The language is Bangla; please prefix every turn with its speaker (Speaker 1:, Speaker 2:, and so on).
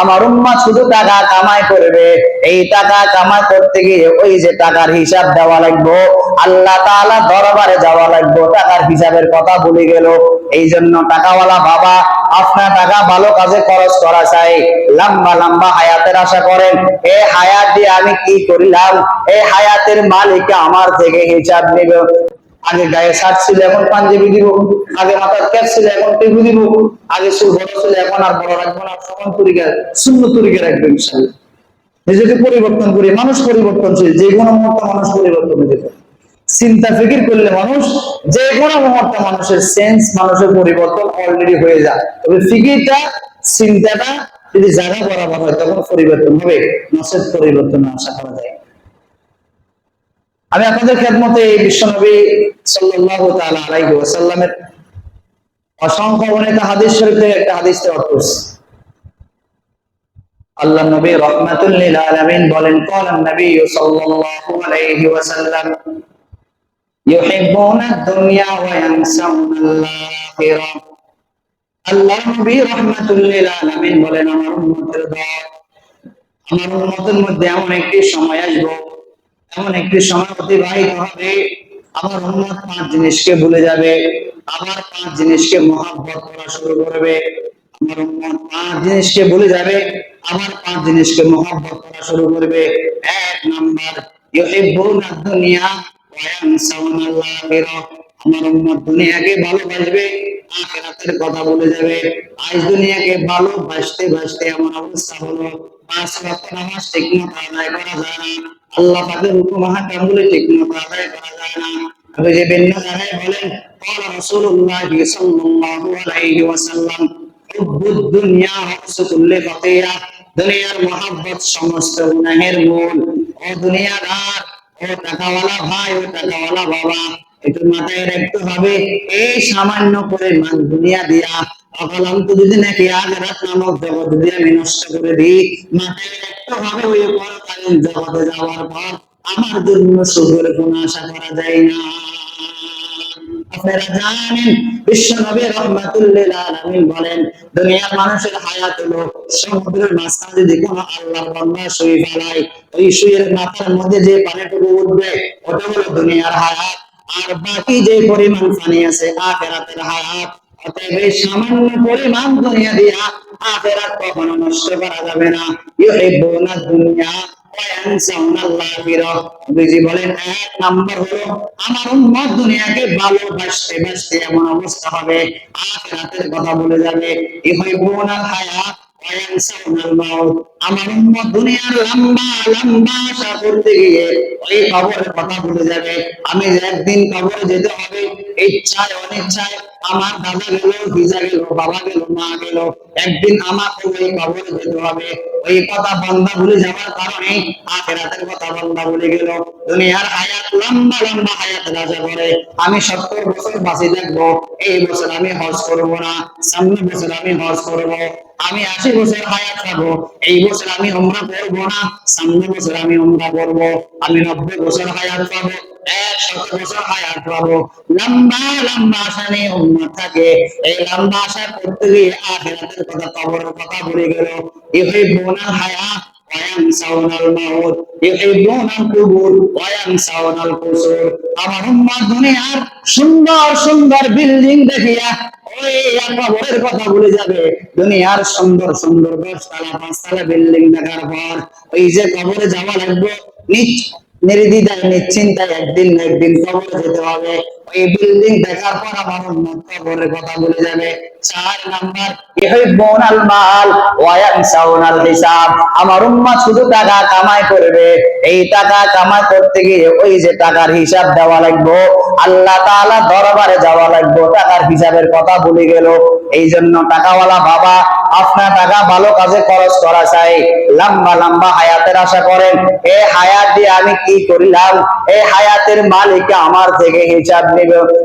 Speaker 1: আমার টাকা হিসাবের কথা গেল। এই জন্য টাকাওয়ালা বাবা, আপনার টাকা ভালো কাজে খরচ করা চাই। লম্বা লম্বা হায়াতের আশা করেন এই হায়াত দিয়ে আমি কি করিলাম? এই হায়াতের মালিক আমার থেকে হিসাব নেবে। আগে গায়ে শার্ট ছিল, এখন পাঞ্জাবি দিব, আগে মাথার ক্যাপ ছিল, এখন টেবু দিব, আগে চুল বড় ছিল, এখন আর বড় রাখব না সমান তরিকা শূন্য তরিকা রাখবে ইনশাল্লাহ নিজেকে পরিবর্তন করি, মানুষ পরিবর্তনশীল যে কোনো মুহূর্তে মানুষ পরিবর্তন পারে চিন্তা, ফিকির করলে মানুষ, যে কোনো মুহূর্তে মানুষের সেন্স মানুষের পরিবর্তন অলরেডি হয়ে যায়। তবে ফিকিরটা, চিন্তাটা যদি জায়গা বরাবর হয়, তখন পরিবর্তন হবে নসের পরিবর্তন আশা করা যায়। আমি আপনাদের খেদমতে এই বিশ্বনবী সাল্লাহ আলাইহি ওয়াসাল্লামের অসংখ্য অনেক হাদিস শরীফ থেকে একটা হাদিস আল্লাহ নবী রহমাতুল লিল আলামিন বলেন কলাম নবী সাল্লাল্লাহু আলাইহি ওয়াসাল্লাম দুনিয়া ওয়া আখিরা আল্লাহ নবী রহমাতুল লিল আলামিন বলেন, আমার উম্মতের আমার উম্মতের মধ্যে এমন একটি সময় আসবে এমন একটি সময় অতিবাহিত হবে আমার উম্মত পাঁচ জিনিসকে ভুলে যাবে, আবার পাঁচ জিনিসকে মহাব্বত করা শুরু করবে আমার উম্মত পাঁচ জিনিসকে ভুলে যাবে, আবার পাঁচ জিনিসকে করা শুরু করবে। এক নাম্বার দুনিয়া আমার দুনিয়াকে ভালোবাসবে, আখিরাতের কথা ভুলে যাবে। আজ দুনিয়াকে ভালোবাসতে বাসতে আমার অবস্থা হলো, পাঁচ ওয়াক্ত নামাজ ঠিকমতো আদায় করা যায় না। আল্লাহ পাকের হুকুম হাকামগুলো ঠিকমতো আদায় করা যায় না তবে যে ভিন্ন জায়গায় বলেন قال رسول الله صلى الله عليه وسلم حب الدنيا رأس كل خطيئة দুনিয়ার মহাব্বত সমস্ত গুনাহের মূল ও দুনিয়াদার ও টাকাওয়ালা ভাই ও টাকাওয়ালা বাবা একটু মাথায় রাখতে হবে এই সামান্য পরিমাণ দুনিয়া দিয়া অকালান্ত যদি আমার জন্য সুখের কোনো আশা করা যায় না। আপনারা জানেন বিশ্ব নবী রহমাতুল্লিল বলেন, দুনিয়ার মানুষের হায়াত হলো সমুদ্রের মাঝখানে যদি কোনো আল্লাহর বান্দা শুয়ে ফেলায় ওই শুয়ের মাথার মধ্যে যে পানিটুকু উঠবে, ওটা হলো দুনিয়ার হায়াত। আর বাকি যে পরিমাণ পানি আছে, আখেরাতের হায়াত। সামান্য পরিমাণ দুনিয়া দিয়া কখনো নষ্ট করা যাবে না। দুনিয়া আমার দুনিয়ার লম্বা লম্বা আশা করতে গিয়ে ওই কবরের কথা যাবে। আমি একদিন কবরে যেতে হবে, ইচ্ছায়, অনিচ্ছায় আমার দাদা গেল ভিজা গেল, বাবা গেল, মা গেল। একদিন আমাকে ওই কবরে যেতে হবে। ওই কথা বান্দা ভুলে যাওয়ার কারণে আখেরাতের কথা বান্দা ভুলে গেল। দুনিয়ার হায়াত, লম্বা লম্বা হায়াত রাজা করে। আমি সত্তর বছর বাঁচি থাকব এই বছর আমি হজ করব না। সামনের বছর আমি হজ করব। আমি আশি বছর হায়াত পাবো। এই বছর আমি উমরা করব না। সামনের বছর আমি উমরা করব। আমি নব্বই বছর হায়াত পাবো। একশত বছর হায়াত পাবো। লম্বা লম্বা আশা নিয়ে উম্মত থাকে। এই লম্বা আশা করতে গিয়ে আখিরাতের কথা, কবরের কথা ভুলে গেল। ইউহিবুনা হায়া সুন্দর সুন্দর বিল্ডিং দেখিয়া কবরের কথা ভুলে যাবে। দুনিয়ার সুন্দর সুন্দর দশতলা, পাঁচতলা বিল্ডিং দেখার পর ওই যে কবরে যাওয়া লাগবে নির্দিদায়, নিশ্চিন্তায় একদিন একদিন কবরে যেতে হবে। ওই বিল্ডিং দেখার পর আমার উম্মত কবরের কথা ভুলে যাবে। চার নাম্বার ইহিব্বুনাল মাল ওয়া ইয়ানসাউনাল হিসাব। আমার উম্মত শুধু টাকা কামাই করবে। এই টাকা কামাই করতে গিয়ে ওই যে টাকার হিসাব দেওয়া লাগবে, আল্লাহ তাআলা দরবারে যাওয়া লাগবে, টাকার হিসাবের কথা ভুলে গেল। এই জন্য টাকাওয়ালা বাবা, আপনার টাকা ভালো কাজে খরচ করা চাই। লম্বা লম্বা হায়াতের আশা করেন, এ হায়াত দিয়ে আমি কি করিলাম? এই হায়াতের মালিক আমার থেকে হিসাব নেবে